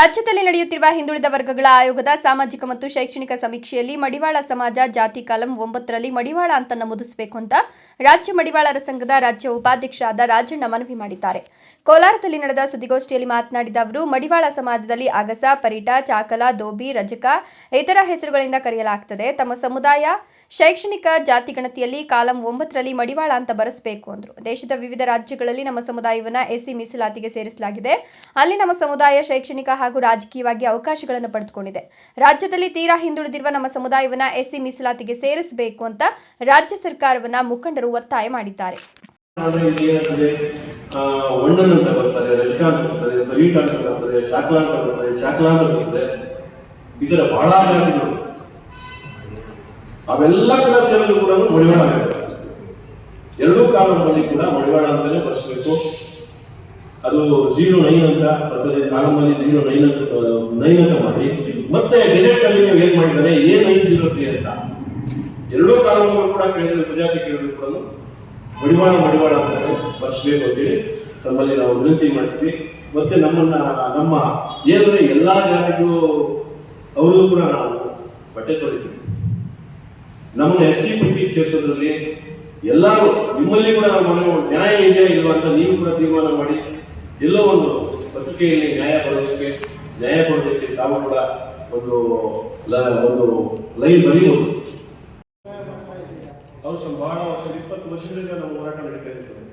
ರಾಜ್ಯದಲ್ಲಿ ನಡೆಯುತ್ತಿರುವ ಹಿಂದುಳಿದ ವರ್ಗಗಳ ಆಯೋಗದ ಸಾಮಾಜಿಕ ಮತ್ತು ಶೈಕ್ಷಣಿಕ ಸಮೀಕ್ಷೆಯಲ್ಲಿ ಮಡಿವಾಳ ಸಮಾಜ ಜಾತಿ ಕಾಲಂ ಒಂಬತ್ತರಲ್ಲಿ ಮಡಿವಾಳ ಅಂತ ನಮೂದಿಸಬೇಕು ಅಂತ ರಾಜ್ಯ ಮಡಿವಾಳರ ಸಂಘದ ರಾಜ್ಯ ಉಪಾಧ್ಯಕ್ಷರಾದ ರಾಜಣ್ಣ ಮನವಿ ಮಾಡಿದ್ದಾರೆ. ಕೋಲಾರದಲ್ಲಿ ನಡೆದ ಸುದ್ದಿಗೋಷ್ಠಿಯಲ್ಲಿ ಮಾತನಾಡಿದ ಅವರು, ಮಡಿವಾಳ ಸಮಾಜದಲ್ಲಿ ಅಗಸ, ಪರಿಟ, ಚಾಕಲ, ದೋಬಿ, ರಜಕ, ಇತರ ಹೆಸರುಗಳಿಂದ ಕರೆಯಲಾಗುತ್ತದೆ ತಮ್ಮ ಸಮುದಾಯ ಶೈಕ್ಷಣಿಕ ಜಾತಿ ಗಣತಿಯಲ್ಲಿ ಕಾಲಂ ಒಂಬತ್ತರಲ್ಲಿ ಮಡಿವಾಳ ಅಂತ ಬರೆಸಬೇಕು ಅಂದರು. ದೇಶದ ವಿವಿಧ ರಾಜ್ಯಗಳಲ್ಲಿ ನಮ್ಮ ಸಮುದಾಯವನ್ನು ಎಸ್ಸಿ ಮೀಸಲಾತಿಗೆ ಸೇರಿಸಲಾಗಿದೆ. ಅಲ್ಲಿ ನಮ್ಮ ಸಮುದಾಯ ಶೈಕ್ಷಣಿಕ ಹಾಗೂ ರಾಜಕೀಯವಾಗಿ ಅವಕಾಶಗಳನ್ನು ಪಡೆದುಕೊಂಡಿದೆ. ರಾಜ್ಯದಲ್ಲಿ ತೀರಾ ಹಿಂದುಳಿದಿರುವ ನಮ್ಮ ಸಮುದಾಯವನ್ನು ಎಸ್ಸಿ ಮೀಸಲಾತಿಗೆ ಸೇರಿಸಬೇಕು ಅಂತ ರಾಜ್ಯ ಸರ್ಕಾರವನ್ನ ಮುಖಂಡರು ಒತ್ತಾಯ ಮಾಡಿದ್ದಾರೆ. ಈ ಬಹಳ ಅವೆಲ್ಲ ಸೇರಿದ್ರು ಕೂಡ ಮಡಿವಾಳ ಎರಡೂ ಕಾಲಂನಲ್ಲಿ ಕೂಡ ಮಡಿವಾಳ ಅಂತಲೇ ಬರೆಸಬೇಕು. ಅದು ಝೀರೋ ನೈನ್ ಅಂತ ಬರ್ತದೆ. ಕಾಲಂನಲ್ಲಿ ಜೀರೋ ನೈನ್ ಅಂತ ನೈನ್ ಅಂತ ಮಾಡಿ. ಮತ್ತೆ ಗೆಜೆಟ್ ಅಲ್ಲಿ ಏನ್ ಮಾಡಿದ್ದಾರೆ? ಎ ನೈನ್ ಜೀರೋ ತ್ರೀ ಅಂತ. ಎರಡೂ ಕಾಲಂಗಳು ಕೂಡ ಕೇಳಿದ್ರೆ ಪ್ರಜಾತಿ ಕೇಳಿದ್ರು ಕೂಡ ಮಡಿವಾಳ ಮಡಿವಾಳ ಅಂತಾನೆ ಬರ್ಸ್ಬೇಕು ಅಂತೇಳಿ ತಮ್ಮಲ್ಲಿ ನಾವು ವಿನಂತಿ ಮಾಡ್ತೀವಿ. ಮತ್ತೆ ನಮ್ಮನ್ನ, ನಮ್ಮ ಏನಂದ್ರೆ ಎಲ್ಲಾ ಜಾತಿಗಳು ಅವರು ಕೂಡ ನಾವು ಬಟ್ಟೆ ತೊಳಿತೀವಿ. ನಮ್ಮನ್ನ ಎಸ್ ಸಿ ಪಿ ಸೇರಿಸೋದ್ರಲ್ಲಿ ಎಲ್ಲರೂ, ನಿಮ್ಮಲ್ಲಿ ಕೂಡ ಮನೆ ನ್ಯಾಯ ಇದೆಯಾ ಇಲ್ವಾ ಅಂತ ನೀವು ಕೂಡ ತೀರ್ಮಾನ ಮಾಡಿ, ಎಲ್ಲೋ ಒಂದು ಪತ್ರಿಕೆಯಲ್ಲಿ ನ್ಯಾಯ ಬರೋದಕ್ಕೆ ನ್ಯಾಯ ಕೊಡೋದಕ್ಕೆ ತಾವು ಕೂಡ ಒಂದು ಒಂದು ಲೈನ್ ಬರೆಯುವುದು ಅವರು ಬಹಳ ವರ್ಷ, ಇಪ್ಪತ್ತು ವರ್ಷದಿಂದ ನಾವು ಹೋರಾಟ ನಡೀತಾ ಇದ್ದೀವಿ